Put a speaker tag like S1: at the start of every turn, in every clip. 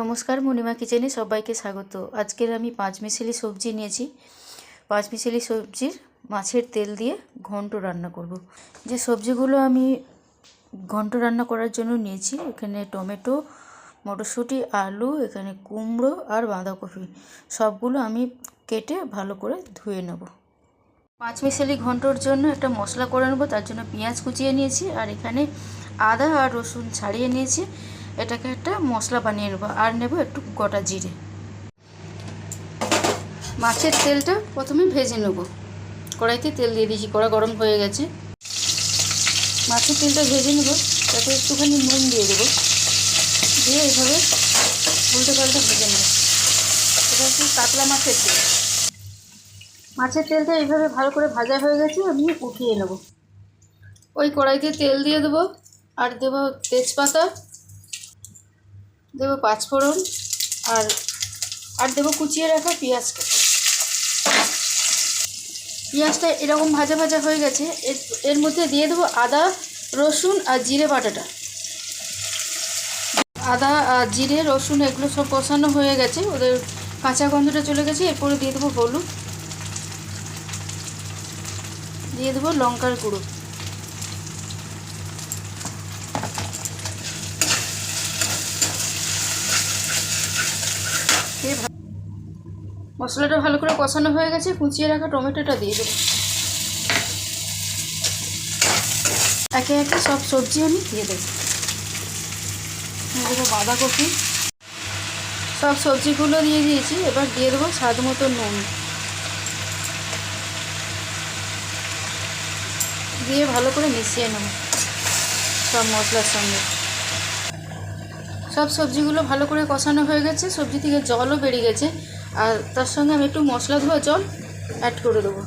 S1: নমস্কার, মণিমা কিচেনে সবাইকে স্বাগত। আজকের আমি পাঁচ মিশালি সবজি নিয়েছি। পাঁচ মিশালি সবজির মাছের তেল দিয়ে ঘন্ট রান্না করব। যে সবজিগুলো আমি ঘন্ট রান্না করার জন্য নিয়েছি, এখানে টমেটো, মটরশুঁটি, আলু, এখানে কুমড়ো আর বাঁধাকপি, সবগুলো আমি কেটে ভালো করে ধুয়ে নেব। পাঁচ মিশালি ঘন্টর জন্য একটা মশলা করে নেব, তার জন্য পেঁয়াজ কুচিয়ে নিয়েছি, আর এখানে আদা আর রসুন ছাড়িয়ে নিয়েছি। এটাকে একটা মশলা বানিয়ে নেব। আর নেব একটু গোটা জিরে। মাছের তেলটা প্রথমে ভেজে নেব। কড়াইতে তেল দিয়ে দিয়েছি, কড়া গরম হয়ে গেছে। মাছের তেলটা ভেজে নেব, তাতে একটুখানি নুন দিয়ে দেবো। দিয়ে এইভাবে উল্টো পাল্টা ভেজে নেব। এটা হচ্ছে কাতলা মাছের তেল। মাছের তেলটা এইভাবে ভালো করে ভাজা হয়ে গেছে, আমি উঠিয়ে নেব। ওই কড়াইতে তেল দিয়ে দেবো, আর দেবো তেজপাতা দেবো পাঁচফোড়ন আর আর দেবো কুচিয়ে রাখা পেঁয়াজ পেঁয়াজটা এরকম ভাজা ভাজা হয়ে গেছে, এর এর মধ্যে দিয়ে দেবো আদা, রসুন আর জিরে বাটাটা। আদা আর জিরে, রসুন এগুলো সব কষানো হয়ে গেছে, ওদের কাঁচা গন্ধটা চলে গেছে, এরপরে দিয়ে দেবো হলুদ। দিয়ে দেবো লঙ্কার গুঁড়ো। মশলাটা ভালো করে কষানো হয়ে গেছে, কুচিয়ে রাখা টমেটোটা দিয়ে দেবো। একে একে সব সবজি আমি দিয়ে দেবো। দেবো বাঁধাকপি। সব সবজিগুলো দিয়ে দিয়েছি, এবার দিয়ে দেবো স্বাদ মতো নুন। দিয়ে ভালো করে মিশিয়ে নেব সব মশলার সঙ্গে। সব সবজিগুলো ভালো করে কষানো হয়ে গেছে, সবজি থেকে জলও বেরিয়ে গেছে। আর তার সঙ্গে আমি একটু মশলা ধোয়া জল অ্যাড করে দেবো।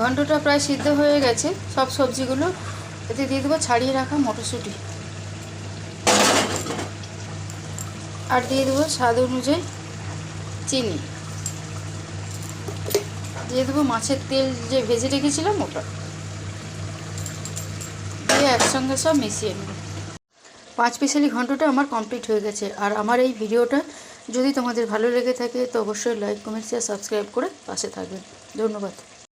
S1: ঘন্টটা প্রায় সিদ্ধ হয়ে গেছে। সব সবজিগুলো এতে দিয়ে দেবো ছাড়িয়ে রাখা মটরশুঁটি। আর দিয়ে দেবো স্বাদ অনুযায়ী চিনি। দিয়ে দেবো মাছের তেল যে ভেজে রেখেছিলাম ওটা। দিয়ে একসঙ্গে সব মিশিয়ে নেব। পাঁচ পিসালি ঘন্টটা আমার কমপ্লিট হয়ে গেছে। আর আমার এই ভিডিওটা যদি তোমাদের ভালো লেগে থাকে তো অবশ্যই লাইক কমেন্ট শেয়ার সাবস্ক্রাইব করে পাশে থাকবেন। ধন্যবাদ।